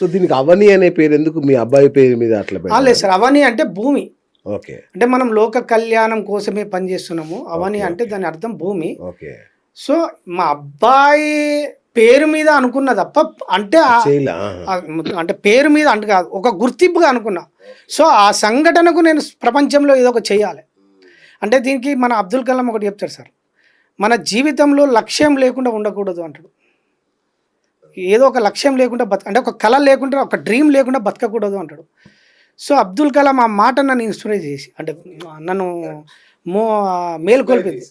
So దీనికి అవని అనే పేరు ఎందుకు మీ అబ్బాయి పేరు మీద అట్లా? లేదు సార్ అవని అంటే భూమి. ఓకే. అంటే మనం లోక కళ్యాణం కోసమే పనిచేస్తున్నాము. అవని అంటే. దాని అర్థం భూమి. ఓకే. సో మా అబ్బాయి పేరు మీద అనుకున్న తప్ప అంటే అంటే పేరు మీద అంటే కాదు ఒక గుర్తింపుగా అనుకున్నా. సో ఆ సంఘటనకు నేను ప్రపంచంలో ఏదో ఒక చేయాలి. అంటే దీనికి మన అబ్దుల్ కలాం ఒకటి చెప్తారు సార్. మన జీవితంలో లక్ష్యం లేకుండా ఉండకూడదు అంటాడు. ఏదో ఒక లక్ష్యం లేకుండా బతక అంటే ఒక కళ లేకుండా ఒక డ్రీమ్ లేకుండా బతకకూడదు అంటాడు. సో అబ్దుల్ కలాం ఆ మాట నన్ను ఇన్స్పైర్ చేసి అంటే నన్ను మో మేల్కొల్పింది.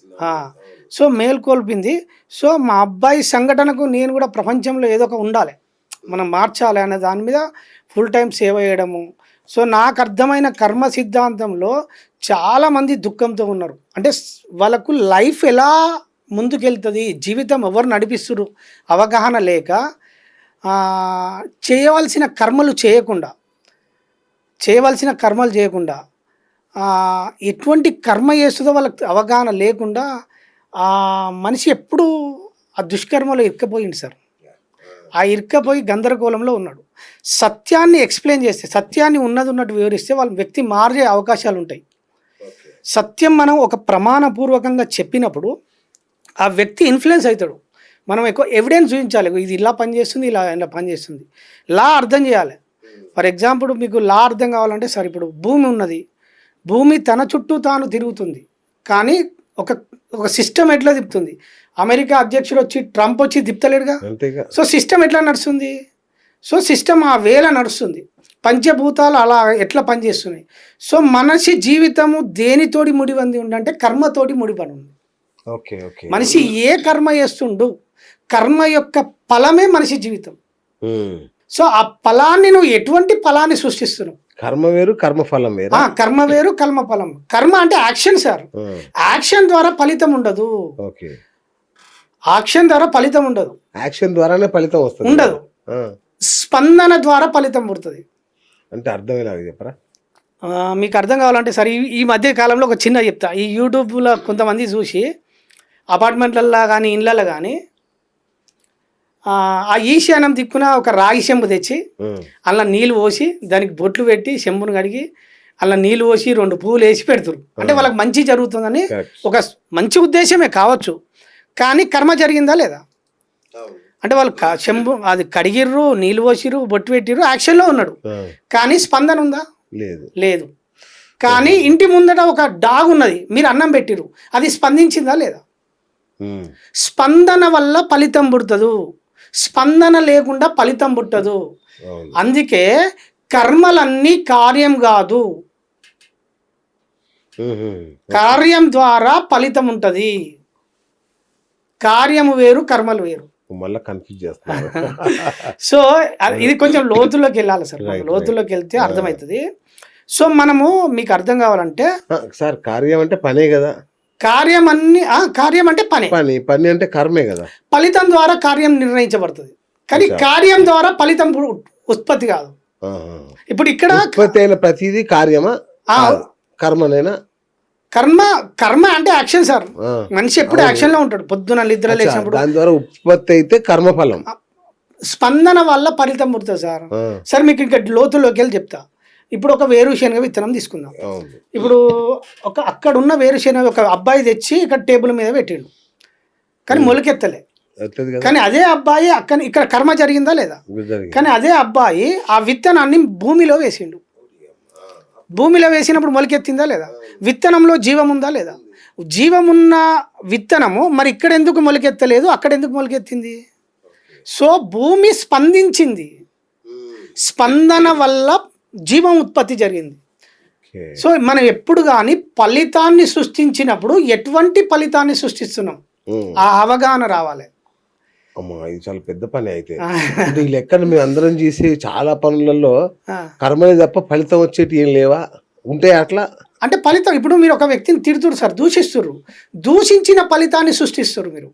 సో మేల్కొల్పింది. సో మా అబ్బాయి సంఘటనకు నేను కూడా ప్రపంచంలో ఏదో ఒక ఉండాలి. మనం మార్చాలి అనే దాని మీద ఫుల్ టైం సేవ చేయడము. సో నాకు అర్థమైన కర్మ సిద్ధాంతంలో చాలామంది దుఃఖంతో ఉన్నారు. అంటే వాళ్ళకు లైఫ్ ఎలా ముందుకెళ్తుంది? జీవితం ఎవరు నడిపిస్తురు అవగాహన లేక చేయవలసిన కర్మలు చేయకుండా చేయవలసిన కర్మలు చేయకుండా ఎటువంటి కర్మ చేస్తుందో వాళ్ళకి అవగాహన లేకుండా ఆ మనిషి ఎప్పుడూ ఆ దుష్కర్మలో ఇరుక్కపోయింది సార్. ఆ ఇరుక్కపోయి గందరగోళంలో ఉన్నాడు. సత్యాన్ని ఎక్స్ప్లెయిన్ చేస్తే సత్యాన్ని ఉన్నది ఉన్నట్టు వివరిస్తే వాళ్ళ వ్యక్తి మారే అవకాశాలు ఉంటాయి. సత్యం మనం ఒక ప్రమాణపూర్వకంగా చెప్పినప్పుడు ఆ వ్యక్తి ఇన్ఫ్లుయెన్స్ అవుతాడు. మనం ఎక్కువ ఎవిడెన్స్ చూపించాలి. ఇది ఇలా పనిచేస్తుంది ఇలా ఇలా పనిచేస్తుంది లా అర్థం చేయాలి. ఫర్ ఎగ్జాంపుల్ మీకు లా అర్థం కావాలంటే సరే ఇప్పుడు భూమి ఉన్నది. భూమి తన చుట్టూ తాను తిరుగుతుంది. కానీ ఒక ఒక సిస్టమ్ ఎట్లా తిప్పుతుంది? అమెరికా అధ్యక్షుడు వచ్చి ట్రంప్ వచ్చి తిప్పుతలేడుగా? అంతేగా. సో సిస్టమ్ ఎట్లా నడుస్తుంది? సో సిస్టమ్ ఆ వేళ నడుస్తుంది. పంచభూతాలు అలా ఎట్లా పనిచేస్తున్నాయి సో మనిషి జీవితము దేనితోటి ముడిపడి ఉంది అంటే కర్మతోటి ముడిపడి ఉంది. Okay okay. మనిషి ఏ కర్మ చేస్తుండు కర్మ యొక్క ఫలమే మనిషి జీవితం. సో ఆ ఫలాన్ని నువ్వు ఎటువంటి ఫలాన్ని సృష్టిస్తున్నావు? కర్మ వేరు కర్మ ఫలం వేరు. కర్మ వేరు కర్మ ఫలం. కర్మ అంటే యాక్షన్ సార్. యాక్షన్ ద్వారా ఫలితం ఉండదు. ఓకే. యాక్షన్ ద్వారా ఫలితం ఉండదు. యాక్షన్ ద్వారానే ఫలితం వస్తుంది. ఉండదు. స్పందన ద్వారా ఫలితం పుడుతుంది. అంటే అర్థమయ్యేలాగా చెప్పరా? మీకు అర్థం కావాలంటే సరే ఈ- మధ్య కాలంలో ఒక చిన్న చెప్తా. ఈ యూట్యూబ్లో కొంతమంది చూసి అపార్ట్మెంట్లల్లో కానీ ఇళ్ళల్లో కానీ ఆ, ఆ ఈశాన్యం దిక్కున ఒక రాగి చెంబు తెచ్చి. అలా నీళ్ళు పోసి దానికి బొట్లు పెట్టి చెంబును కడిగి అలా నీళ్ళు పోసి రెండు పువ్వులు వేసి పెడతారు. అంటే వాళ్ళకి మంచి జరుగుతుందని. ఒక మంచి ఉద్దేశమే కావచ్చు. కానీ కర్మ జరిగిందా లేదా? అంటే వాళ్ళు చెంబు అది కడిగిర్రు నీళ్ళు పోసిర్రు బొట్టు పెట్టిర్రు యాక్షన్లో ఉన్నాడు. కానీ స్పందన ఉందా? లేదు. లేదు. కానీ ఇంటి ముందట ఒక డాగ్ ఉన్నది. మీరు అన్నం పెట్టిరు అది స్పందించిందా లేదా. స్పందన వల్ల ఫలితం పుడుతుంది. స్పందన లేకుండా ఫలితం పుట్టదు. అందుకే కర్మలన్నీ కార్యం కాదు. కార్యం ద్వారా ఫలితం ఉంటుంది. కార్యము వేరు కర్మలు వేరు. మళ్ళా కన్ఫ్యూజ్ చేస్తున్నారు. సో ఇది కొంచెం లోతుల్లోకి వెళ్ళాలి సార్. లోతుల్లోకి వెళ్తే అర్థమవుతుంది. సో మనము మీకు అర్థం కావాలంటే సార్ కార్యం అంటే పనే కదా. కార్యం అన్ని ఆ, కార్యం అంటే పని. పని పని అంటే కర్మే కదా. ఫలితం ద్వారా కార్యం నిర్ణయించబడుతుంది. కానీ. కార్యం ద్వారా ఫలితం ఉత్పత్తి కాదు. ఇప్పుడు ఇక్కడ ఉత్పత్తి అయిన ప్రతిదీ కార్యమా. కర్మనేనా? కర్మ కర్మ అంటే యాక్షన్ సార్. మనిషి ఎప్పుడు యాక్షన్లో ఉంటాడు. పొద్దున నిద్ర లేచినప్పుడు. దాని ద్వారా ఉత్పత్తి అయితే కర్మఫలం. స్పందన వల్ల ఫలితం పుడుతుంది సార్. సార్ మీకు ఇంకా లోతుల్లోకి వెళ్ళి చెప్తా. ఇప్పుడు ఒక వేరుశనగ విత్తనం తీసుకుందాం. ఇప్పుడు ఒక అక్కడ ఉన్న వేరుశనగ ఒక అబ్బాయి తెచ్చి ఇక్కడ టేబుల్ మీద పెట్టిండు. కానీ మొలకెత్తలే. కానీ అదే అబ్బాయి అక్కడ ఇక్కడ కర్మ జరిగిందా లేదా. కానీ అదే అబ్బాయి ఆ విత్తనాన్ని భూమిలో వేసిండు. భూమిలో వేసినప్పుడు మొలకెత్తిందా లేదా? విత్తనంలో జీవం ఉందా లేదా? జీవమున్న విత్తనము మరి ఇక్కడ ఎందుకు మొలకెత్తలేదు? అక్కడ ఎందుకు మొలకెత్తింది? సో భూమి స్పందించింది. స్పందన వల్ల జీవం ఉత్పత్తి జరిగింది. సో మనం ఎప్పుడు కానీ ఫలితాన్ని సృష్టించినప్పుడు ఎటువంటి ఫలితాన్ని సృష్టిస్తున్నాం. ఆ అవగాహన రావాలి. అమ్మా ఇది చాలా పెద్ద పని అయితే. ఈ లెక్కను మేము అందరం చేసే చాలా పనులలో ఆ. కర్మనే తప్ప ఫలితం వచ్చేటి ఏం లేవా? ఉంటే అట్లా? అంటే ఫలితం ఇప్పుడు మీరు ఒక వ్యక్తిని తిడుతురు సార్ దూషిస్తురు దూషించిన ఫలితాన్ని సృష్టిస్తారు మీరు.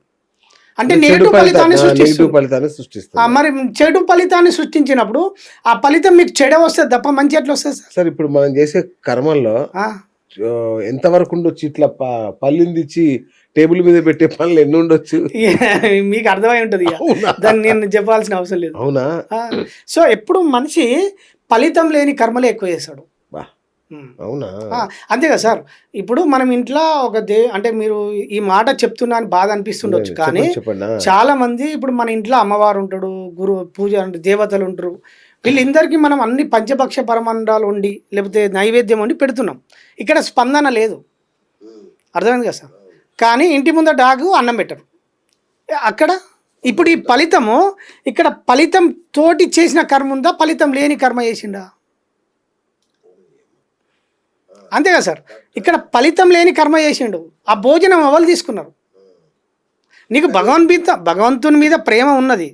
అంటే నెగిటివ్ ఫలితాన్ని ఫలితాన్ని నెగిటివ్ సృష్టిస్తారు ఫలితాన్ని ఆ, సృష్టిస్తాం మరి చెడు ఫలితాన్ని సృష్టించినప్పుడు ఆ ఫలితం మీకు చెడ వస్తుంది తప్ప మంచి ఎట్లా వస్తుంది సార్? సార్ ఇప్పుడు మనం చేసే కర్మల్లో ఎంతవరకు ఉండొచ్చు? ఇట్లా ప- పల్లింది ఇచ్చి టేబుల్ మీద పెట్టే పనులు ఎన్ని ఉండొచ్చు? మీకు అర్థమై ఉంటుంది? దాన్ని నేను చెప్పాల్సిన అవసరం లేదు. అవునా? సో ఎప్పుడు మనిషి ఫలితం లేని కర్మలే ఎక్కువ చేస్తాడు. అవునా? అంతే కదా సార్. ఇప్పుడు మనం ఇంట్లో ఒక దే అంటే మీరు ఈ మాట చెప్తున్నా అని బాధ అనిపిస్తుండొచ్చు కానీ. చాలా మంది ఇప్పుడు మన ఇంట్లో అమ్మవారు ఉంటాడు గురు పూజ దేవతలు ఉంటారు. వీళ్ళందరికీ మనం అన్ని పంచభక్ష పరమాండాలు వండి లేకపోతే నైవేద్యం వండి పెడుతున్నాం. ఇక్కడ స్పందన లేదు. అర్థమైంది కదా సార్? కానీ ఇంటి ముందర డాగు అన్నం పెట్టరు. అక్కడ? ఇప్పుడు ఈ ఫలితము ఇక్కడ ఫలితం తోటి చేసిన కర్మ ఉందా? ఫలితం లేని కర్మ చేసిండా? అంతే కదా సార్? ఇక్కడ ఫలితం లేని కర్మ చేసిండు. ఆ భోజనం ఎవరు తీసుకున్నారు? నీకు భగవన్ మీద భగవంతుని మీద ప్రేమ ఉన్నది.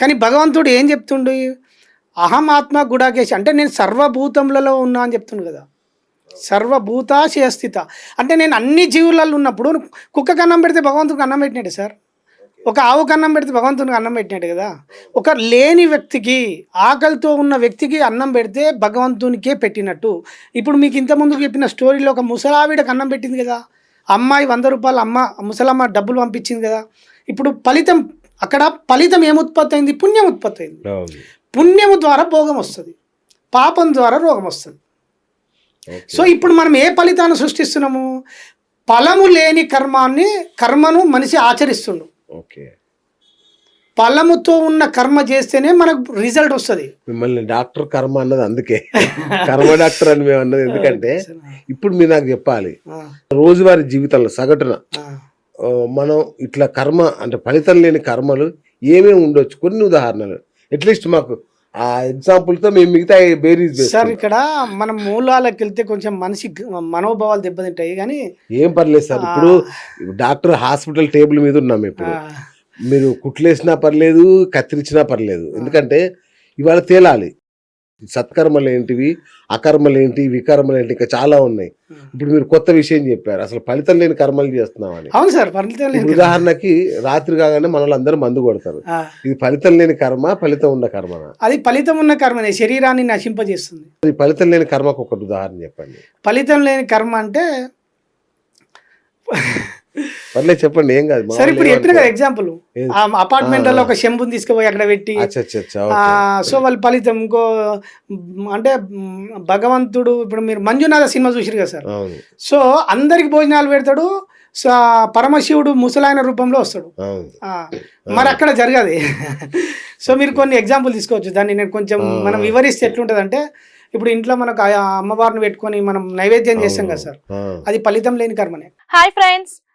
కానీ భగవంతుడు ఏం చెప్తుండు? అహం ఆత్మ గుడాకేసి అంటే నేను సర్వభూతములలో ఉన్నా అని చెప్తుండు కదా. సర్వభూతాశయ స్థిత అంటే నేను అన్ని జీవులలో ఉన్నప్పుడు కుక్క అన్నం పెడితే భగవంతుడికి అన్నం పెట్టినాడు సార్? ఒక ఆవుకి అన్నం పెడితే భగవంతునికి అన్నం పెట్టినట్టు కదా. ఒక లేని వ్యక్తికి ఆకలితో ఉన్న వ్యక్తికి అన్నం పెడితే భగవంతునికే పెట్టినట్టు. ఇప్పుడు మీకు ఇంత ముందుకు చెప్పిన స్టోరీలో ఒక ముసలావిడకి అన్నం పెట్టింది కదా. అమ్మాయి వంద రూపాయలు అమ్మ ముసలమ్మ డబ్బులు పంపించింది కదా. ఇప్పుడు ఫలితం అక్కడ ఫలితం ఏం ఉత్పత్తి అయింది పుణ్యం ఉత్పత్తి అయింది పుణ్యము ద్వారా భోగం వస్తుంది. పాపం ద్వారా రోగం వస్తుంది. సో ఇప్పుడు మనం ఏ ఫలితాన్ని సృష్టిస్తున్నాము? ఫలము లేని కర్మాన్ని కర్మను మనిషి ఆచరిస్తుండు. ఓకే. ఫలముతో ఉన్న కర్మ చేస్తేనే మనకు రిజల్ట్ వస్తుంది. మిమ్మల్ని డాక్టర్ కర్మ అన్నది అందుకే. కర్మ డాక్టర్ అని మేము అన్నది ఎందుకంటే ఇప్పుడు మీరు నాకు చెప్పాలి. రోజువారీ జీవితంలో సగటున మనం ఇట్లా కర్మ అంటే ఫలితం లేని కర్మలు ఏమేమి ఉండొచ్చు? కొన్ని ఉదాహరణలు. అట్లీస్ట్ మాకు ఆ example తో మేము మిగతా బేరీస్ సార్ ఇక్కడ మనం మూలాలకు వెళ్తే కొంచెం మనిషి మనోభావాలు దెబ్బతింటాయి. కానీ ఏం పర్లేదు సార్. ఇప్పుడు డాక్టర్ హాస్పిటల్ టేబుల్ మీద ఉన్నాం ఇప్పుడు. మీరు కుట్లేసినా పర్లేదు కత్తిరించినా పర్లేదు. ఎందుకంటే ఇవాళ తేలాలి. సత్కర్మలు ఏంటివి అకర్మలు ఏంటి వికర్మలు ఏంటి ఇంకా చాలా ఉన్నాయి. ఇప్పుడు మీరు కొత్త విషయం చెప్పారు అసలు ఫలితం లేని కర్మలు చేస్తున్నామని. అవును సార్ ఫలితం ఇప్పుడు ఉదాహరణకి రాత్రి కాగానే మనల్ని అందరూ మందు కొడతారు. ఇది ఫలితం లేని కర్మ ఫలితం ఉన్న కర్మనా? అది ఫలితం ఉన్న కర్మనే శరీరాన్ని నశింపజేస్తుంది. అది ఫలితం లేని కర్మకు ఒకటి ఉదాహరణ చెప్పండి. ఫలితం లేని కర్మ అంటే పర్లేదు చెప్పండి ఏం కాదు సరే ఇప్పుడు చెప్పిన కదా. ఎగ్జాంపుల్ అపార్ట్మెంట్లో ఒక శంభుని తీసుకుపోయి అక్కడ పెట్టి అచ్చా అచ్చా అచ్చా ఆ, ఓకే. సో వాళ్ళ ఫలితం ఇంకో అంటే భగవంతుడు ఇప్పుడు మీరు మంజునాథ సినిమా చూసిరు కదా సార్? అవును. సో అందరికి భోజనాలు పెడతాడు పరమశివుడు ముసలాయన రూపంలో వస్తాడు. అవును. ఆ, మరి అక్కడ జరగదు. సో మీరు కొన్ని ఎగ్జాంపుల్ తీసుకోవచ్చు. దాన్ని నేను కొంచెం మనం వివరిస్తే ఎట్లుంటుంది అంటే ఇప్పుడు ఇంట్లో మనకు అమ్మవారిని పెట్టుకొని మనం నైవేద్యం చేస్తాం కదా సార్. అది ఫలితం లేని కర్మనే. Hi friends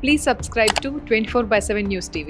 Please subscribe to 24 by 7 News TV.